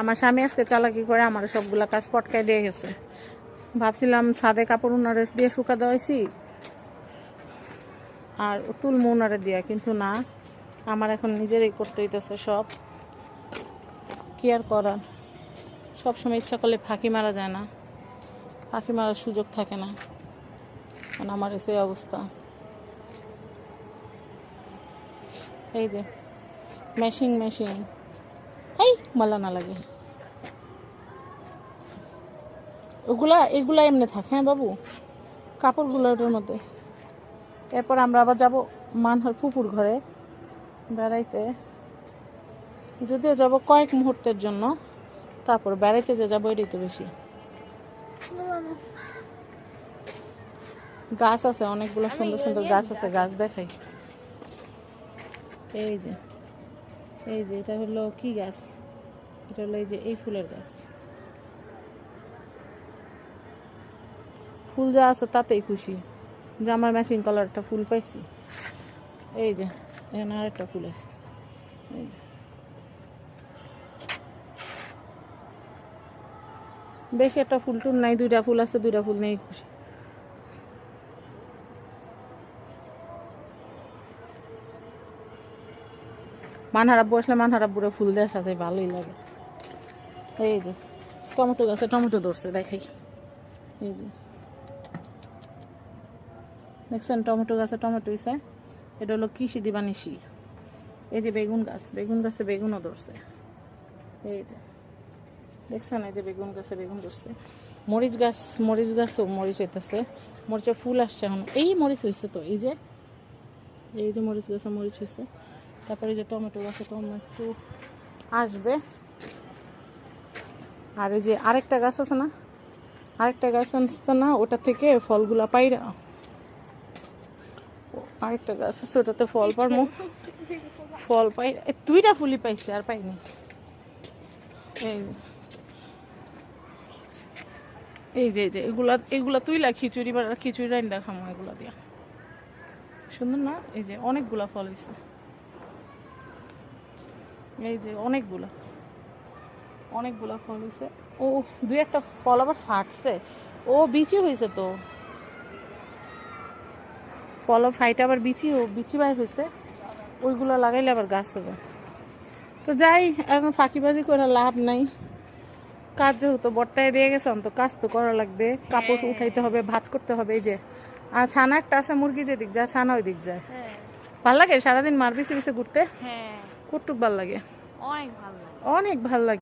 আমার স্বামী আজকে চালাকি করে আমার সবগুলা কাজ পটকায় দিয়ে গেছে। ভাবছিলাম ছাদে কাপড় উনারে দিয়ে শুকা দেওয়াইছি, আর তুলমু উনারে দিয়া, কিন্তু না, আমার এখন নিজেরই করতে হইতেছে সব। কি আর করার? সবসময় ইচ্ছা করলে ফাঁকি মারা যায় না। ফাঁকি মারার সুযোগ থাকে না। কারণ আমার সেই অবস্থা। এই যে মেশিং মেশিং এই, মালা না লাগে। ওগুলা, এগুলা এমনি থাকে হ্যাঁ বাবু? কাপড়গুলো ওটার মধ্যে। এরপর আমরা আবার যাব মানহার ফুপুর ঘরে, বেড়াইতে। যদিও যাব কয়েক মুহূর্তের জন্য, তারপর বেড়াইতে যে যাব এটাই তো বেশি। গাছ আছে, অনেকগুলো সুন্দর সুন্দর গাছ আছে, গাছ দেখাই। এই যে। এই যে, এটা হলো কি গাছ? এটা হলো এই যে, এই ফুলের গাছ। ফুল যা আছে তাতেই খুশি। যে আমার ম্যাচিং কালার একটা ফুল পাইছি। এই যে, এখানে আরেকটা ফুল আছে। এই যে। বেশি একটা ফুল টুল নাই, দুইটা ফুল আছে, দুইটা ফুল নেই খুশি। মানহারাব্বু আসলে মানহারাব্বুরে ফুল দেওয়ার সাথে ভালোই লাগে। এই যে, টমেটো গাছে টমেটো ধরছে, দেখাই। এই যে। দেখছেন টমেটো গাছে টমেটো হয়েছে এটা হলো কৃষি দিবানিশি এই যে বেগুন গাছ, বেগুন গাছে বেগুনও ধরছে। এই যে। দেখছেন এই যে বেগুন গাছে বেগুন ধরছে। মরিচ গাছ, মরিচ গাছও মরিচ হইতেছে মরিচের ফুল আসছে এখন। এই মরিচ হয়েছে তো, এই যে এই যে মরিচ গাছে মরিচ হয়েছে তারপরে যে টমেটো গাছে টমেটো আসবে। আর এই যে আরেকটা গাছ আছে না আরেকটা গাছ আছে না ওটা থেকে ফলগুলা পাইরা আরেকটা গাছ আছে ওটাতে ফল পারমো। ফল পাই এ, দুইটা ফুলই পাইছে আর পাইনি। এই। এই যে যে এগুলা এগুলা তুইলা খিচুড়ি বা খিচুড়ি রাইন দেখামো এগুলা দিয়া। সুন্দর না? এই যে অনেকগুলা ফল হয়েছে এই যে অনেকগুলা। অনেকগুলা ফল হয়েছে ও দুই একটা ফল আবার ফাটছে। ও বিচি হয়েছে তো। ফল ফাইটে আবার বিচি বিচি বাইর হয়েছে ওইগুলো লাগাইলে আবার গাছ হবে। তো যাই এখন ফাঁকিবাজি করে লাভ নাই। কাজ যেহেতু বট্টায় দিয়ে গেছে তো কাজ তো করা লাগবে। কাপড় উঠাইতে হবে ভাত করতে হবে এই যে। আর ছানা একটা আছে মুরগি যেদিক যায় ছানা ওই দিক যায়। হ্যাঁ। ভালো লাগে? সারাদিন মার পিছে পিছে ঘুরতে? হ্যাঁ। কটুক ভালো লাগে। অনেক ভালো লাগে। অনেক ভালো লাগে।